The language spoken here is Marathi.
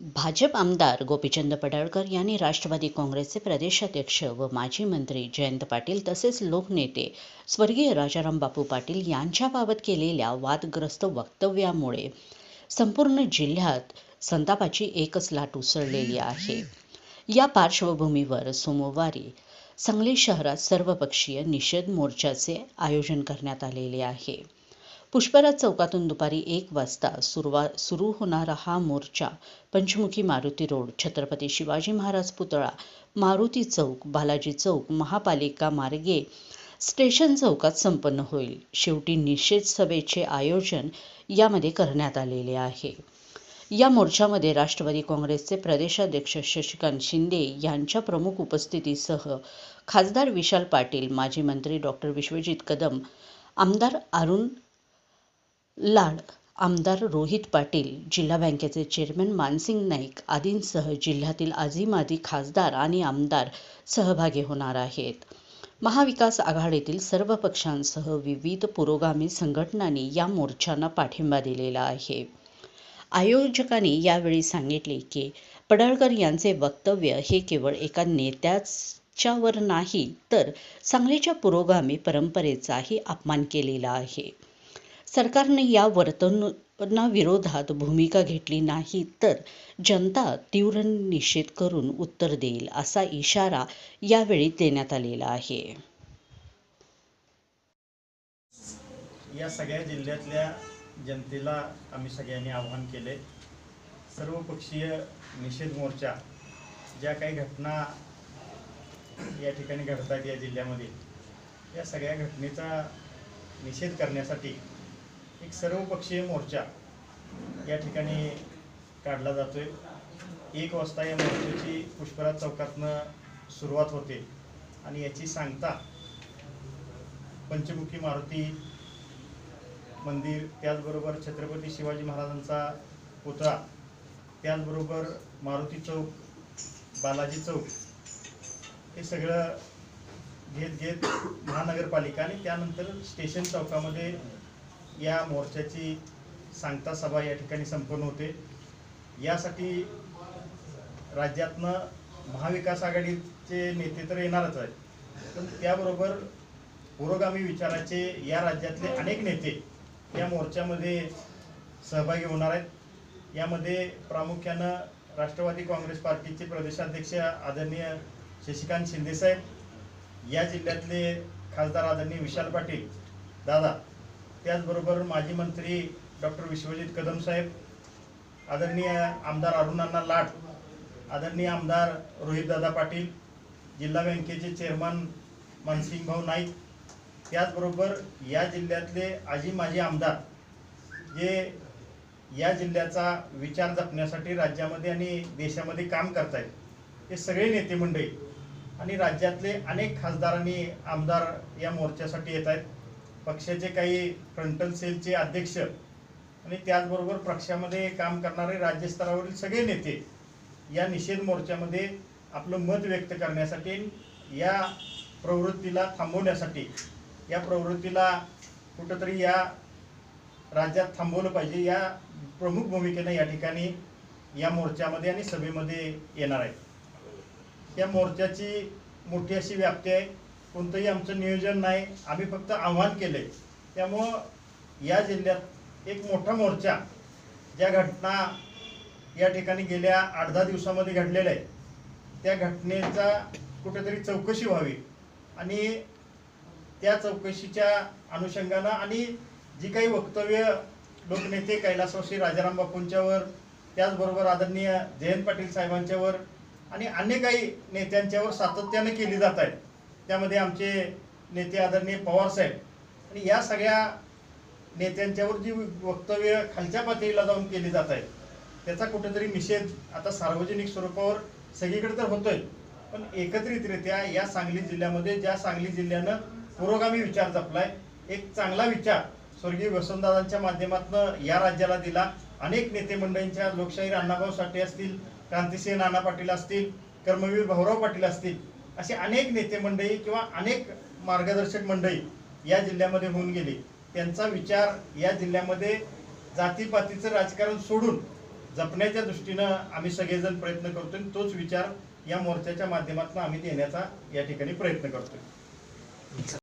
भाजप आमदार गोपीचंद पडळकर यांनी राष्ट्रवादी काँग्रेसचे प्रदेशाध्यक्ष व माजी मंत्री जयंत पाटील तसेच लोकनेते स्वर्गीय राजाराम बापू पाटील यांच्याबाबत केलेल्या वादग्रस्त वक्तव्यामुळे संपूर्ण जिल्ह्यात संतापाची एकच लाट उसळलेली आहे. या पार्श्वभूमीवर सोमवारी सांगली शहरात सर्वपक्षीय निषेध मोर्चाचे आयोजन करण्यात आलेले आहे. पुष्पराज चौकातून दुपारी एक वाजता सुरुवा सुरू होणारा हा मोर्चा पंचमुखी मारुती रोड छत्रपती शिवाजी महाराज पुतळा मारुती चौक बालाजी चौक महापालिका मार्गे स्टेशन चौकात संपन्न होईल. शेवटी निषेध सभेचे आयोजन यामध्ये करण्यात आलेले आहे. या मोर्चामध्ये राष्ट्रवादी काँग्रेसचे प्रदेशाध्यक्ष शशिकांत शिंदे यांच्या प्रमुख उपस्थितीसह खासदार विशाल पाटील माजी मंत्री डॉक्टर विश्वजित कदम आमदार अरुण लाड. आमदार रोहित पाटील जिल्हा बँकेचे चेअरमन मानसिंग नाईक आदींसह जिल्ह्यातील आजी खासदार आणि आमदार सहभागी होणार आहेत. महाविकास आघाडीतील सर्व पक्षांसह विविध पुरोगामी संघटनांनी या मोर्चांना पाठिंबा दिलेला आहे. आयोजकांनी यावेळी सांगितले की पडळकर यांचे वक्तव्य हे केवळ एका नेत्याच्यावर नाही तर सांगलीच्या पुरोगामी परंपरेचाही अपमान केलेला आहे. सरकारने या वर्तनाविरोधात भूमिका घेतली नाही तर जनता तीव्र निषेध करून उत्तर देईल असा इशारा यावेळी देण्यात आलेला आहे. या सगळ्या जिल्ह्यातल्या जनतेला आम्ही सगळ्यांनी आवाहन केले. सर्वपक्षीय निषेध मोर्चा ज्या काही घटना या ठिकाणी घडतात या जिल्ह्यामध्ये या सगळ्या घटनेचा निषेध करण्यासाठी एक सर्वपक्षीय मोर्चा या ठिकाणी काढला जातोय. एक वाजता या मोर्चाची पुष्पराज चौकातनं सुरुवात होते. आणि याची सांगता पंचमुखी मारुती मंदिर त्याचबरोबर छत्रपती शिवाजी महाराजांचा पुतळा त्याचबरोबर मारुती चौक बालाजी चौक हे सगळं घेत घेत महानगरपालिका आणि त्यानंतर स्टेशन चौकामध्ये या मोर्चाची सांगता सभा या ठिकाणी संपन्न होते. यासाठी राज्यातनं महाविकास आघाडीचे नेते तर येणारच आहेत. पण त्याबरोबर पुरोगामी विचाराचे या राज्यातले अनेक नेते या मोर्चामध्ये सहभागी होणार आहेत. यामध्ये प्रामुख्यानं राष्ट्रवादी काँग्रेस पार्टीचे प्रदेशाध्यक्ष आदरणीय शशिकांत शिंदेसाहेब या जिल्ह्यातले खासदार आदरणीय विशाल पाटील दादा त्याचबरोबर माजी मंत्री डॉक्टर विश्वजित कदम साहेब आदरणीय आमदार अरुणांना लाड आदरणीय आमदार रोहितदादा पाटील जिल्हा बँकेचे चेअरमन मानसिंग भाऊ नाईक त्याचबरोबर या जिल्ह्यातले आजी माजी आमदार जे या जिल्ह्याचा विचार जपण्यासाठी राज्यामध्ये आणि देशामध्ये काम करत आहेत हे सगळे नेते मंडळी आणि राज्यातले अनेक खासदार आणि आमदार या मोर्चासाठी येत आहेत पक्षाचे काही फ्रंटल सेलचे अध्यक्ष आणि त्याचबरोबर पक्षामध्ये काम करणारे राज्यस्तरावरील सगळे नेते या निषेध मोर्चामध्ये आपलं मत व्यक्त करण्यासाठी या प्रवृत्तीला थांबवण्यासाठी या प्रवृत्तीला कुठंतरी या राज्यात थांबवलं पाहिजे या प्रमुख भूमिकेनं या ठिकाणी या मोर्चामध्ये आणि सभेमध्ये येणार आहे. या मोर्चाची मोठी अशी व्याप्ती आहे कोणतंही आमचं नियोजन नाही आम्ही फक्त आव्हान केले त्यामुळं या जिल्ह्यात एक मोठा मोर्चा ज्या घटना या ठिकाणी गेल्या आठ दहा दिवसामध्ये घडलेल्या आहेत त्या घटनेचा कुठेतरी चौकशी व्हावी आणि त्या चौकशीच्या अनुषंगानं आणि जी काही वक्तव्य लोकनेते कैलासवासी राजाराम बापूंच्यावर त्याचबरोबर आदरणीय जयंत पाटील साहेबांच्यावर आणि अन्य काही नेत्यांच्यावर सातत्यानं केली जात आहेत. त्यामध्ये आमचे नेते आदरणीय पवार साहेब. आणि या सगळ्या नेत्यांच्यावर जी वक्तव्य खालच्या पातळीला जाऊन केली जात आहेत त्याचा कुठेतरी निषेध आता सार्वजनिक स्वरूपावर सगळीकडे तर होतोय. पण एकत्रितरित्या या सांगली जिल्ह्यामध्ये ज्या सांगली जिल्ह्यानं पुरोगामी विचार जपलाय एक चांगला विचार स्वर्गीय वसंतदादांच्या माध्यमातून या राज्याला दिला. अनेक नेते मंडळींच्या लोकशाही अण्णाभाऊ साठे असतील क्रांतिसिंह नाना पाटील असतील कर्मवीर भाऊराव पाटील असतील असे अनेक नेते मंडळी किंवा अनेक मार्गदर्शक मंडळी या जिल्ह्यामध्ये होऊन गेली. त्यांचा विचार या जिल्ह्यामध्ये जातीपातीचं राजकारण सोडून जपण्याच्या दृष्टीनं आम्ही सगळेजण प्रयत्न करतोय आणि तोच विचार या मोर्चाच्या माध्यमातून आम्ही देण्याचा या ठिकाणी प्रयत्न करतोय.